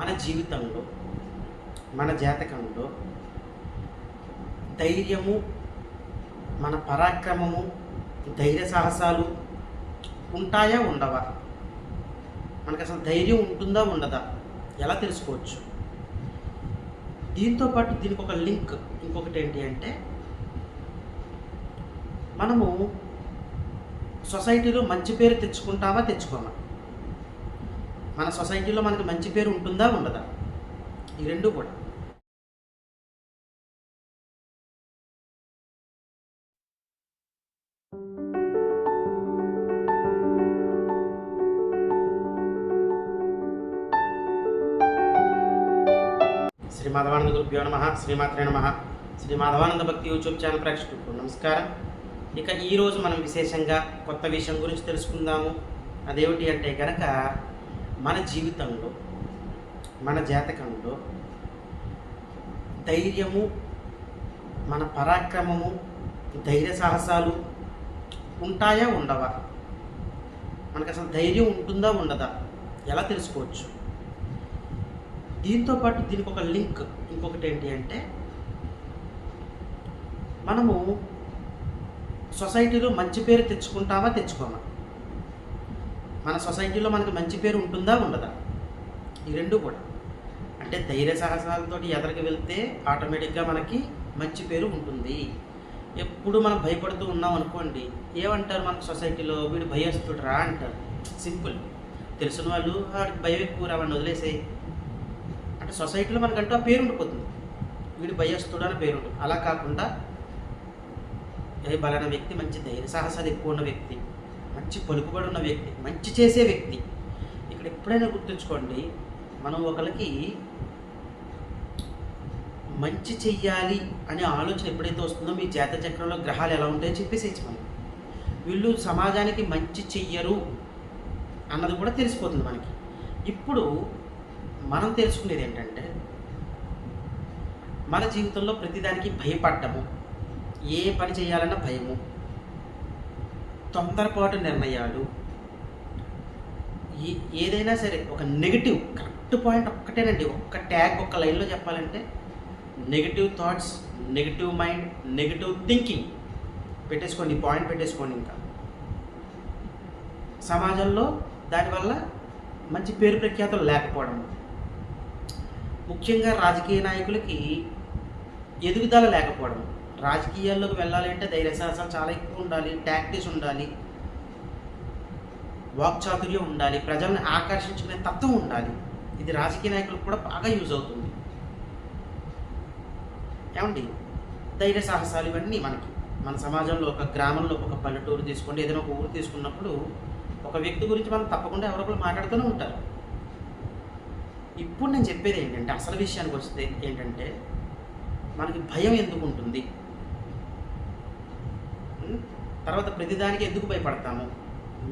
మన జీవితంలో మన జాతకంలో ధైర్యము మన పరాక్రమము ధైర్య సాహసాలు ఉంటాయా ఉండవా? మనకు అసలు ధైర్యం ఉంటుందా ఉండదా? ఎలా తెలుసుకోవచ్చు? దీంతో పాటు దీనికి ఒక లింక్ ఇంకొకటి ఏంటి అంటే మనము సొసైటీలో మంచి పేరు తెచ్చుకుంటామా తెచ్చుకోమా? మన సొసైటీలో మనకి మంచి పేరు ఉంటుందా ఉండదా? ఈ రెండు కూడా. శ్రీ మాధవానంద గురుభ్యో నమ శ్రీమాత్రే నమ. శ్రీ మాధవానంద భక్తి యూట్యూబ్ ఛానల్ ప్రేక్షకులకు నమస్కారం. ఇక ఈరోజు మనం విశేషంగా కొత్త విషయం గురించి తెలుసుకుందాము. అదేమిటి అంటే కనుక మన జీవితంలో మన జాతకంలో ధైర్యము మన పరాక్రమము ధైర్య సాహసాలు ఉంటాయా ఉండవా? మనకు అసలు ధైర్యం ఉంటుందా ఉండదా? ఎలా తెలుసుకోవచ్చు? దీంతో పాటు దీనికి ఒక లింక్ ఇంకొకటి ఏంటి అంటే మనము సొసైటీలో మంచి పేరు తెచ్చుకుంటామా తెచ్చుకోమా? మన సొసైటీలో మనకి మంచి పేరు ఉంటుందా ఉండదా? ఈ రెండు కూడా. అంటే ధైర్య సాహసాలతో ఎదరికి వెళ్తే ఆటోమేటిక్గా మనకి మంచి పేరు ఉంటుంది. ఎప్పుడు మనం భయపడుతూ ఉన్నాం అనుకోండి ఏమంటారు మన సొసైటీలో? వీడు భయస్తుడు రా అంటారు. సింపుల్. తెలిసిన వాళ్ళు వాడికి భయం ఎక్కువ రావని వదిలేసే అంటే సొసైటీలో మనకంటూ ఆ పేరు ఉండిపోతుంది. వీడు భయస్తుడు అని పేరు అలా కాకుండా బలైన వ్యక్తి మంచి ధైర్య సాహసాలు ఎక్కువ ఉన్న వ్యక్తి మంచి పలుకుబడి ఉన్న వ్యక్తి మంచి చేసే వ్యక్తి. ఇక్కడ ఎప్పుడైనా గుర్తుంచుకోండి మనం ఒకరికి మంచి చెయ్యాలి అనే ఆలోచన ఎప్పుడైతే వస్తుందో మీ జాత చక్రంలో గ్రహాలు ఎలా ఉంటాయో చెప్పేసేయచ్చు మనం. వీళ్ళు సమాజానికి మంచి చెయ్యరు అన్నది కూడా తెలిసిపోతుంది మనకి. ఇప్పుడు మనం తెలుసుకునేది ఏంటంటే మన జీవితంలో ప్రతిదానికి భయపడ్డము ఏ పని చేయాలన్నా భయము తొందరపాటు నిర్ణయాలు. ఏ- ఏదైనా సరే ఒక నెగిటివ్ కరెక్ట్ పాయింట్ ఒక్కటేనండి. ఒక్క ట్యాగ్ ఒక్క లైన్లో చెప్పాలంటే negative thoughts negative mind negative thinking పెట్టేసుకోండి పాయింట్ పెట్టేసుకోండి ఇంకా. సమాజంలో దానివల్ల మంచి పేరు ప్రఖ్యాతులు లేకపోవడం. ముఖ్యంగా రాజకీయ నాయకులకి ఎదుగుదల లేకపోవడం. రాజకీయాల్లోకి వెళ్ళాలి అంటే ధైర్య సాహసం చాలా ఎక్కువ ఉండాలి టాక్టిస్ ఉండాలి వాక్చాతుర్యం ఉండాలి ప్రజల్ని ఆకర్షించుకునే తత్వం ఉండాలి. ఇది రాజకీయ నాయకులకు కూడా బాగా యూజ్ అవుతుంది. ఏమండి? ధైర్య సాహసాలు ఇవన్నీ మనకి. మన సమాజంలో ఒక గ్రామంలో ఒక పల్లెటూరు తీసుకోండి ఏదైనా ఒక ఊరు తీసుకున్నప్పుడు ఒక వ్యక్తి గురించి మనం తప్పకుండా ఎవరో ఒకరు మాట్లాడుతూనే ఉంటారు. ఇప్పుడు నేను చెప్పేది ఏంటంటే అసలు విషయానికి వస్తే ఏంటంటే మనకి భయం ఎందుకు ఉంటుంది? తర్వాత ప్రతిదానికి ఎందుకు భయపడతాము?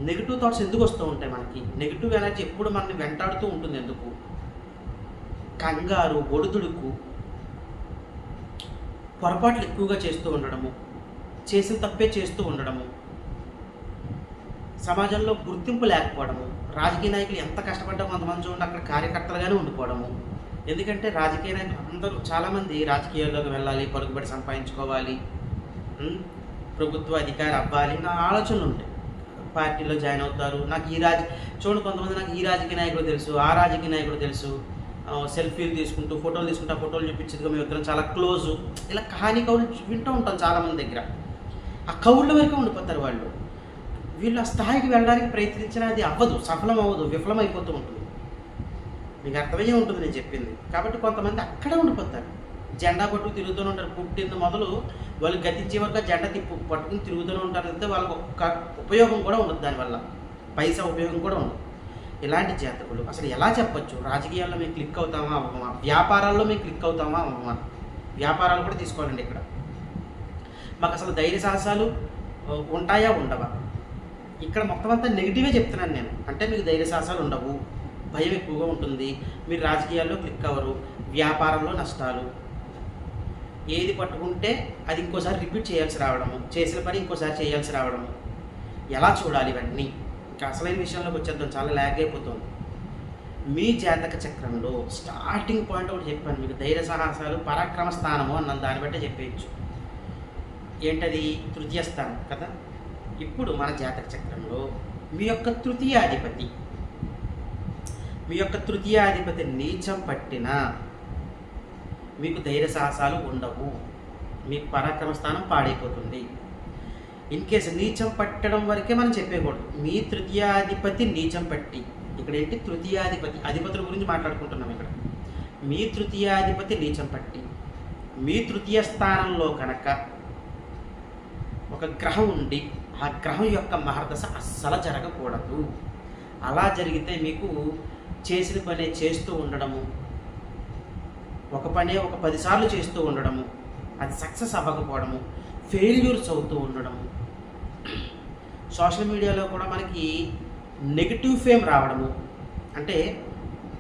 నెగిటివ్ థాట్స్ ఎందుకు వస్తూ ఉంటాయి మనకి? నెగిటివ్ ఎనర్జీ ఎప్పుడు మనల్ని వెంటాడుతూ ఉంటుంది ఎందుకు? కంగారు ఒడుదుడుకు పొరపాట్లు ఎక్కువగా చేస్తూ ఉండడము చేసిన తప్పే చేస్తూ ఉండడము సమాజంలో గుర్తింపు లేకపోవడము రాజకీయ నాయకులు ఎంత కష్టపడ్డా కొంతమంది చూడండి అక్కడ కార్యకర్తలుగానే ఉండిపోవడము. ఎందుకంటే రాజకీయ నాయకులు అందరూ చాలామంది రాజకీయాల్లోకి వెళ్ళాలి పలుకుబడి సంపాదించుకోవాలి. ప్రభుత్వ అధికారి అవ్వాలి నా ఆలోచనలు ఉంటాయి. పార్టీలో జాయిన్ అవుతారు. నాకు ఈ రాజ చూడండి కొంతమంది నాకు ఈ రాజకీయ నాయకుడు తెలుసు ఆ రాజకీయ నాయకుడు తెలుసు. సెల్ఫీలు తీసుకుంటూ ఫోటోలు తీసుకుంటూ ఆ ఫోటోలు చూపించేదిగా మేము ఇద్దరం చాలా క్లోజు. ఇలా కహాని కవులు వింటూ ఉంటాం చాలామంది దగ్గర. ఆ కవుల వరకే ఉండిపోతారు వాళ్ళు. వీళ్ళు ఆ స్థాయికి వెళ్ళడానికి ప్రయత్నించినా అది అవ్వదు సఫలం అవ్వదు విఫలమైపోతూ ఉంటుంది. మీకు అర్థమయ్యే ఉంటుంది నేను చెప్పింది. కాబట్టి కొంతమంది అక్కడే ఉండిపోతారు. జెండా పట్టుకు తిరుగుతూనే ఉంటారు. పుట్టింది మొదలు వాళ్ళు గతించే వరకు జెండా తిప్పు పట్టుకుని తిరుగుతూనే ఉంటారు. అంటే వాళ్ళకి ఒక్క ఉపయోగం కూడా ఉండదు దానివల్ల పైసా ఉపయోగం కూడా ఉండదు. ఇలాంటి జాతకులు అసలు ఎలా చెప్పచ్చు? రాజకీయాల్లో మేము క్లిక్ అవుతామా? అవ్వమా వ్యాపారాల్లో మేము క్లిక్ అవుతామా? అవ్వమా వ్యాపారాలు కూడా తీసుకోవాలండి ఇక్కడ. మాకు అసలు ధైర్య సాహసాలు ఉంటాయా ఉండవా? ఇక్కడ మొత్తం అంతా నెగిటివే చెప్తున్నాను నేను. అంటే మీకు ధైర్య సాహసాలు ఉండవు. భయం ఎక్కువగా ఉంటుంది. మీరు రాజకీయాల్లో క్లిక్ అవ్వరు. వ్యాపారంలో నష్టాలు. ఏది పట్టుకుంటే అది ఇంకోసారి రిపీట్ చేయాల్సి రావడము చేసిన పని ఇంకోసారి చేయాల్సి రావడము. ఎలా చూడాలి ఇవన్నీ? ఇంకా అసలైన విషయంలోకి వచ్చేద్దాం చాలా ల్యాగ్ అయిపోతుంది. మీ జాతక చక్రంలో స్టార్టింగ్ పాయింట్ ఒకటి చెప్పాను మీకు ధైర్య సాహసాలు పరాక్రమ స్థానము అన్న దాన్ని బట్టే చెప్పేయచ్చు. ఏంటది? తృతీయ స్థానం కదా? ఇప్పుడు మన జాతక చక్రంలో మీ యొక్క తృతీయాధిపతి. మీ యొక్క తృతీయాధిపతి నీచం పట్టిన మీకు ధైర్య సాహసాలు ఉండవు. మీకు పరాక్రమ స్థానం పాడైపోతుంది. ఇన్ కేసు నీచం పట్టడం వరకే మనం చెప్పేయకూడదు. మీ తృతీయాధిపతి నీచం పట్టి. ఇక్కడ ఏంటి? తృతీయాధిపతి. అధిపతుల గురించి మాట్లాడుకుంటున్నాం ఇక్కడ. మీ తృతీయాధిపతి నీచం పట్టి. మీ తృతీయ స్థానంలో కనుక ఒక గ్రహం ఉండి ఆ గ్రహం యొక్క మహర్దశ అస్సలు జరగకూడదు. అలా జరిగితే మీకు చేసిన పనే చేస్తూ ఉండడము ఒక పనే ఒక పదిసార్లు చేస్తూ ఉండడము అది సక్సెస్ అవ్వకపోవడము ఫెయిల్యూర్స్ అవుతూ ఉండడము. సోషల్ మీడియాలో కూడా మనకి నెగిటివ్ ఫేమ్ రావడము అంటే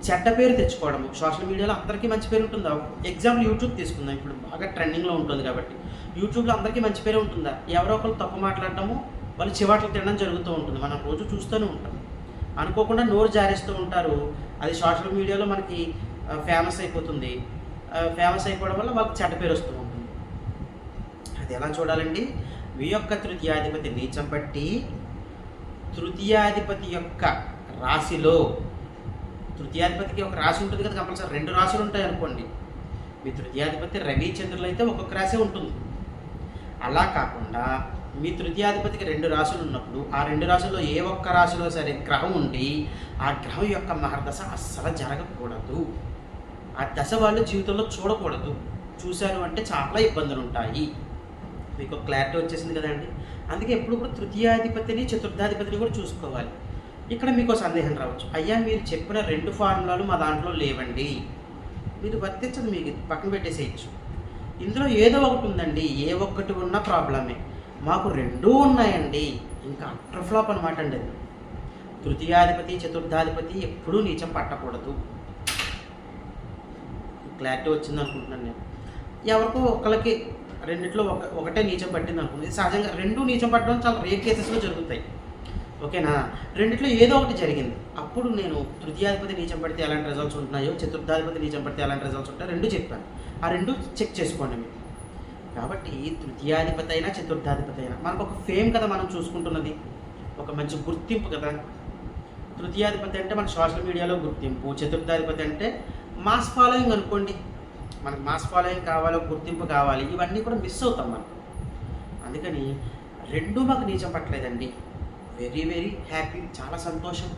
చెడ్డ పేరు తెచ్చుకోవడము. సోషల్ మీడియాలో అందరికీ మంచి పేరు ఉంటుందా? ఎగ్జాంపుల్ యూట్యూబ్ తీసుకుందాం. ఇప్పుడు బాగా ట్రెండింగ్లో ఉంటుంది కాబట్టి. యూట్యూబ్లో అందరికీ మంచి పేరు ఉంటుందా? ఎవరో ఒకరు తప్పు మాట్లాడటము వాళ్ళు చివాట్లు తినడం జరుగుతూ ఉంటుంది. మనం రోజు చూస్తూనే ఉంటాం. అనుకోకుండా నోరు జారేస్తూ ఉంటారు. అది సోషల్ మీడియాలో మనకి ఫేమస్ అయిపోతుంది. ఫేమస్ అయిపోవడం వల్ల వాళ్ళకి చెడ్డ పేరు వస్తూ ఉంటుంది. అది ఎలా చూడాలండి? మీ యొక్క తృతీయాధిపతి నీచం పట్టి తృతీయాధిపతి యొక్క రాశిలో తృతీయాధిపతికి ఒక రాశి ఉంటుంది కదా కంపల్సరీ రెండు రాశులు ఉంటాయి అనుకోండి. మీ తృతీయాధిపతి రవి చంద్రులు అయితే ఒక్కొక్క రాశి ఉంటుంది. అలా కాకుండా మీ తృతీయాధిపతికి రెండు రాశులు ఉన్నప్పుడు ఆ రెండు రాశుల్లో ఏ ఒక్క రాశిలో సరే గ్రహం ఉండి ఆ గ్రహం యొక్క మహర్దశ అస్సలు జరగకూడదు. ఆ దశ వాళ్ళు జీవితంలో చూడకూడదు. చూశారు అంటే చాలా ఇబ్బందులు ఉంటాయి మీకు క్లారిటీ వచ్చేసింది కదండి. అందుకే ఎప్పుడు కూడా తృతీయాధిపతిని చతుర్థాధిపతిని కూడా చూసుకోవాలి. ఇక్కడ మీకు సందేహం రావచ్చు. అయ్యా మీరు చెప్పిన రెండు ఫార్ములాలు మా దాంట్లో లేవండి. మీరు వర్తించదు మీకు పక్కన పెట్టేసేయచ్చు. ఇందులో ఏదో ఒకటి ఉందండి. ఏ ఒక్కటి ఉన్నా ప్రాబ్లమే. మాకు రెండూ ఉన్నాయండి. ఇంకా అట్టర్ఫ్లాప్ అనమాట అండి అది. తృతీయాధిపతి చతుర్థాధిపతి ఎప్పుడూ నీచం పట్టకూడదు. క్లారిటీ వచ్చింది అనుకుంటున్నాను నేను. ఎవరికో ఒకరికి రెండిట్లో ఒక ఒకటే నీచం పట్టింది అనుకుంది సహజంగా రెండు నీచం పట్టడం చాలా రేర్ కేసెస్లో జరుగుతాయి. ఓకేనా? రెండిట్లో ఏదో ఒకటి జరిగింది. అప్పుడు నేను తృతీయాధిపతి నీచం పడితే ఎలాంటి రిజల్ట్స్ ఉంటున్నాయో చతుర్థాధిపతి నీచం పడితే ఎలాంటి రిజల్ట్స్ ఉంటాయో రెండు చెప్పాను. ఆ రెండు చెక్ చేసుకోండి మీరు. కాబట్టి తృతీయాధిపతి అయినా చతుర్థాధిపతి అయినా మనకు ఒక ఫేమ్ కదా మనం చూసుకుంటున్నది. ఒక మంచి గుర్తింపు కదా. తృతీయాధిపతి అంటే మన సోషల్ మీడియాలో గుర్తింపు చతుర్థాధిపతి అంటే మాస్ ఫాలోయింగ్ అనుకోండి. మనకు మాస్ ఫాలోయింగ్ కావాలి గుర్తింపు కావాలి ఇవన్నీ కూడా మిస్ అవుతాం మనం. అందుకని రెండూ మాకు నీచం పట్టలేదండి. వెరీ వెరీ హ్యాపీ చాలా సంతోషం.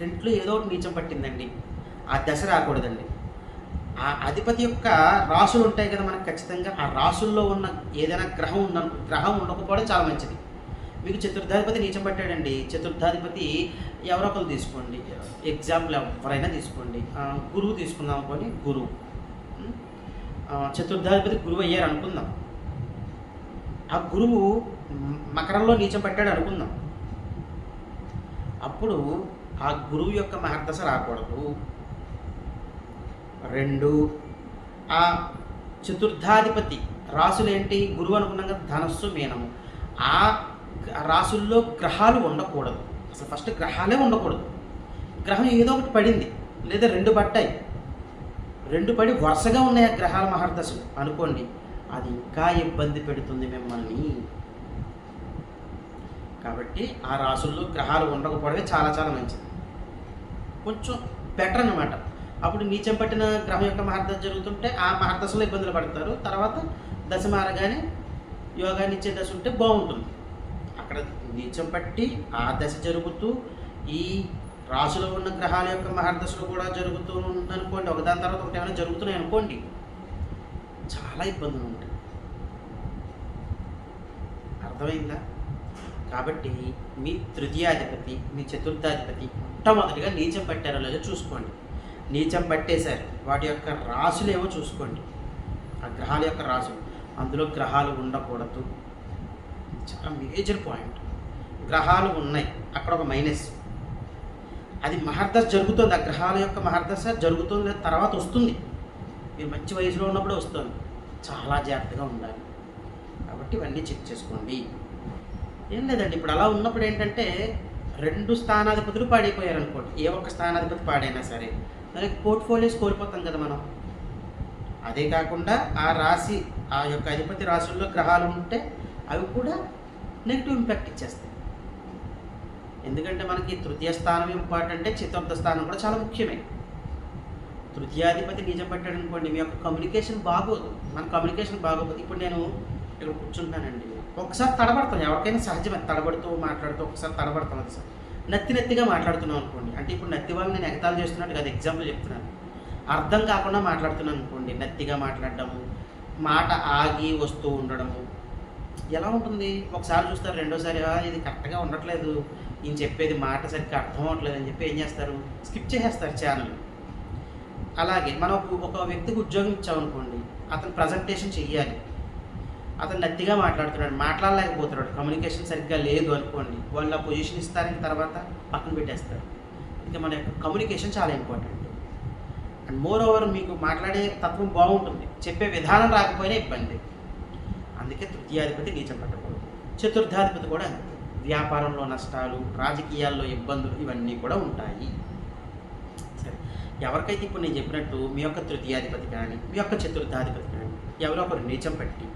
రెంట్లో ఏదో ఒకటి నీచం పట్టిందండి. ఆ దశ రాకూడదండి. ఆ అధిపతి యొక్క రాసులు ఉంటాయి కదా మనకు ఖచ్చితంగా. ఆ రాసుల్లో ఉన్న ఏదైనా గ్రహం ఉన్న గ్రహం ఉండకపోవడం చాలా మంచిది. మీకు చతుర్థాధిపతి నీచం పట్టాడండి. చతుర్థాధిపతి ఎవరో ఒకరు తీసుకోండి. ఎగ్జాంపుల్ ఎవరైనా తీసుకోండి. గురువు తీసుకుందాం అనుకోండి గురువు. చతుర్థాధిపతి గురువు అయ్యారు అనుకుందాం. ఆ గురువు మకరంలో నీచం పట్టాడు అనుకుందాం. అప్పుడు ఆ గురువు యొక్క మహర్దశ రాకూడదు. రెండు ఆ చతుర్థాధిపతి రాసులేంటి? గురువు అనుకున్నాం కదా ధనస్సు మీనము. ఆ రాసుల్లో గ్రహాలు ఉండకూడదు. అసలు ఫస్ట్ గ్రహాలే ఉండకూడదు. గ్రహం ఏదో ఒకటి పడింది లేదా రెండు పట్టాయి. రెండు పడి వరుసగా ఉన్నాయి ఆ గ్రహాల మహర్దశలు. అనుకోండి అది ఇంకా ఇబ్బంది పెడుతుంది మిమ్మల్ని. కాబట్టి ఆ రాసుల్లో గ్రహాలు ఉండకపోవడమే చాలా చాలా మంచిది. కొంచెం బెటర్ అన్నమాట. అప్పుడు నీచం పట్టిన గ్రహం యొక్క మహర్దశ జరుగుతుంటే ఆ మహర్దశలో ఇబ్బందులు పడతారు. తర్వాత దశ మారగానే యోగాన్ని ఇచ్చే దశ ఉంటే బాగుంటుంది. అక్కడ నీచం పట్టి ఆ దశ జరుగుతూ ఈ రాశిలో ఉన్న గ్రహాల యొక్క మహర్దశలు కూడా జరుగుతూ ఉందనుకోండి ఒకదాని తర్వాత ఒకటి ఏమైనా జరుగుతున్నాయి అనుకోండి చాలా ఇబ్బందులు ఉంటాయి. అర్థమైందా? కాబట్టి మీ తృతీయాధిపతి మీ చతుర్థాధిపతి మొట్టమొదటిగా నీచం పట్టారో లేదో చూసుకోండి. నీచం పట్టేశారు వాటి యొక్క రాసులేవో చూసుకోండి. ఆ గ్రహాల యొక్క రాశులు అందులో గ్రహాలు ఉండకూడదు. చాలా మేజర్ పాయింట్ గ్రహాలు ఉన్నాయి. అక్కడ ఒక మైనస్ అది మహర్దశ జరుగుతుంది. ఆ గ్రహాల యొక్క మహర్దశ జరుగుతుంది. తర్వాత వస్తుంది. మీరు మంచి వయసులో ఉన్నప్పుడే వస్తుంది. చాలా జాగ్రత్తగా ఉండాలి. కాబట్టి ఇవన్నీ చెక్ చేసుకోండి. ఏం లేదండి. ఇప్పుడు అలా ఉన్నప్పుడు ఏంటంటే రెండు స్థానాధిపతులు పాడైపోయారు అనుకోండి. ఏ ఒక్క స్థానాధిపతి పాడైనా సరే. మరి పోర్ట్ఫోలియోస్ కోల్పోతాం కదా మనం. అదే కాకుండా ఆ రాశి ఆ యొక్క అధిపతి రాశుల్లో గ్రహాలు ఉంటే అవి కూడా నెగిటివ్ ఇంపాక్ట్ ఇచ్చేస్తాయి. ఎందుకంటే మనకి తృతీయ స్థానం ఇంపార్టెంటే చతుర్థ స్థానం కూడా చాలా ముఖ్యమే. తృతీయాధిపతి నిజం పెట్టాడు అనుకోండి మీ యొక్క కమ్యూనికేషన్ బాగోదు. మన కమ్యూనికేషన్ బాగోదు ఇప్పుడు నేను ఇక్కడ కూర్చుంటానండి. ఒకసారి తడబడతాం. ఎవరికైనా సహజమే. తడబడుతూ మాట్లాడుతూ ఒకసారి తడబడతాం అది సార్. నత్తి నత్తిగా మాట్లాడుతున్నాం అనుకోండి. అంటే ఇప్పుడు నత్తి వల్ల నేను ఎగతాలు చేస్తున్నట్టు కదా ఎగ్జాంపుల్ చెప్తున్నాను. అర్థం కాకుండా మాట్లాడుతున్నాను అనుకోండి నత్తిగా మాట్లాడడము మాట ఆగి వస్తూ ఉండడము ఎలా ఉంటుంది? ఒకసారి చూస్తారు రెండోసారి ఇది కరెక్ట్గా ఉండట్లేదు. ఈయన చెప్పేది మాట సరిగ్గా అర్థం అవ్వట్లేదు అని చెప్పి ఏం చేస్తారు? స్కిప్ చేసేస్తారు ఛానల్. అలాగే మనం ఒక- ఒక వ్యక్తికి ఉద్యోగం ఇచ్చామనుకోండి అతను ప్రజెంటేషన్ చెయ్యాలి. అతను నత్తిగా మాట్లాడుతున్నాడు మాట్లాడలేకపోతున్నాడు కమ్యూనికేషన్ సరిగ్గా లేదు అనుకోండి వాళ్ళు ఆ పొజిషన్ ఇస్తారని తర్వాత పక్కన పెట్టేస్తారు. ఇంకా మన యొక్క కమ్యూనికేషన్ చాలా ఇంపార్టెంట్. అండ్ మోర్ ఓవర్ మీకు మాట్లాడే తత్వం బాగుంటుంది చెప్పే విధానం రాకపోయినా ఇబ్బంది. అందుకే తృతీయాధిపతి నీచం పట్టకూడదు. చతుర్థాధిపతి కూడా వ్యాపారంలో నష్టాలు రాజకీయాల్లో ఇబ్బందులు ఇవన్నీ కూడా ఉంటాయి. సరే ఎవరికైతే ఇప్పుడు నేను చెప్పినట్టు మీ యొక్క తృతీయాధిపతి కానీ మీ యొక్క చతుర్థాధిపతి కానీ ఎవరో ఒకరు నీచం పెట్టి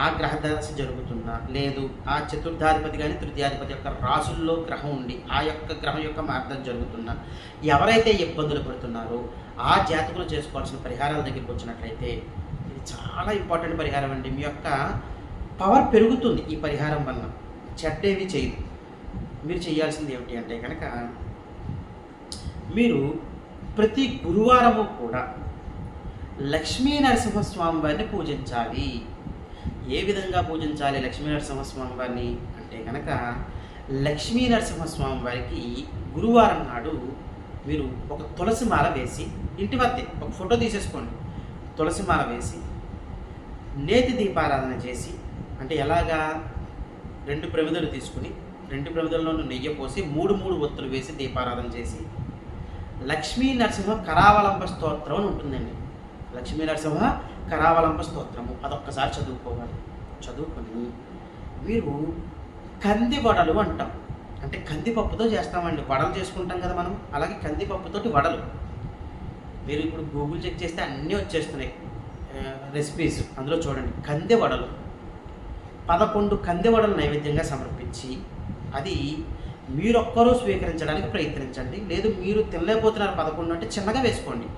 ఆ గ్రహ దశ జరుగుతున్నా లేదు. ఆ చతుర్థాధిపతి కానీ తృతీయాధిపతి యొక్క రాసుల్లో గ్రహం ఉండి ఆ యొక్క గ్రహం యొక్క మార్గం జరుగుతున్నా ఎవరైతే ఇబ్బందులు పడుతున్నారో ఆ జాతకులు చేసుకోవాల్సిన పరిహారాల దగ్గరికి వచ్చినట్లయితే చాలా ఇంపార్టెంట్ పరిహారం అండి. మీ యొక్క పవర్ పెరుగుతుంది ఈ పరిహారం వల్ల చెడ్డేవి చేయదు. మీరు చేయాల్సింది ఏమిటి అంటే కనుక మీరు ప్రతి గురువారము కూడా లక్ష్మీ నరసింహస్వామి వారిని పూజించాలి. ఏ విధంగా పూజించాలి లక్ష్మీ నరసింహస్వామి వారిని అంటే కనుక లక్ష్మీ నరసింహస్వామి వారికి గురువారం నాడు మీరు ఒక తులసి మాల వేసి ఇంటి వద్దే ఒక ఫోటో తీసేసుకోండి. తులసి మాల వేసి నేతి దీపారాధన చేసి అంటే ఎలాగా రెండు ప్రమిదలు తీసుకుని రెండు ప్రమిదల్లోనూ నెయ్యి పోసి మూడు మూడు ఒత్తులు వేసి దీపారాధన చేసి లక్ష్మీ నరసింహ కరావలంబ స్తోత్రం అని ఉంటుందండి. లక్ష్మీ నరసింహ కరావలంబ స్తోత్రము. అదొక్కసారి చదువుకోవాలి. చదువుకొని మీరు కంది వడలు అంటాం. అంటే కందిపప్పుతో చేస్తామండి. వడలు చేసుకుంటాం కదా మనం. అలాగే కందిపప్పుతోటి వడలు. మీరు ఇప్పుడు గూగుల్ చెక్ చేస్తే అన్నీ వచ్చేస్తున్నాయి. రెసిపీస్ అందులో చూడండి. కంది వడలు పదకొండు కంది వడలు నైవేద్యంగా సమర్పించి అది మీరొక్కరూ స్వీకరించడానికి ప్రయత్నించండి. లేదు మీరు తినలేకపోతున్నారు పదకొండు అంటే చిన్నగా వేసుకోండి.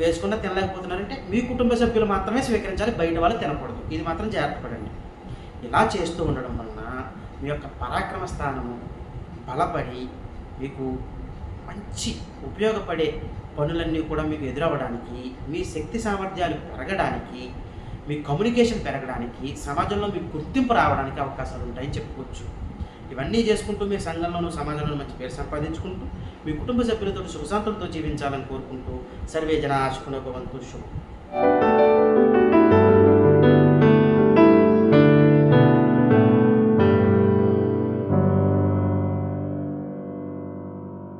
వేసుకున్నా తినలేకపోతున్నారంటే మీ కుటుంబ సభ్యులు మాత్రమే స్వీకరించాలి బయట వాళ్ళు తినకూడదు. ఇది మాత్రం జాగ్రత్త పడండి. ఇలా చేస్తూ ఉండడం వలన మీ యొక్క పరాక్రమ స్థానము బలపడి మీకు మంచి ఉపయోగపడే పనులన్నీ కూడా మీకు ఎదురవ్వడానికి మీ శక్తి సామర్థ్యాలు పెరగడానికి మీ కమ్యూనికేషన్ పెరగడానికి సమాజంలో మీకు గుర్తింపు రావడానికి అవకాశాలు ఉంటాయని చెప్పుకోవచ్చు. ఇవన్నీ చేసుకుంటూ మీ సంఘంలోనూ సమాజంలో మంచి పేరు సంపాదించుకుంటూ మీ కుటుంబ సభ్యులతో సుఖశాంతులతో జీవించాలని కోరుకుంటూ సర్వే జన ఆశకునకు వంతు శుభం.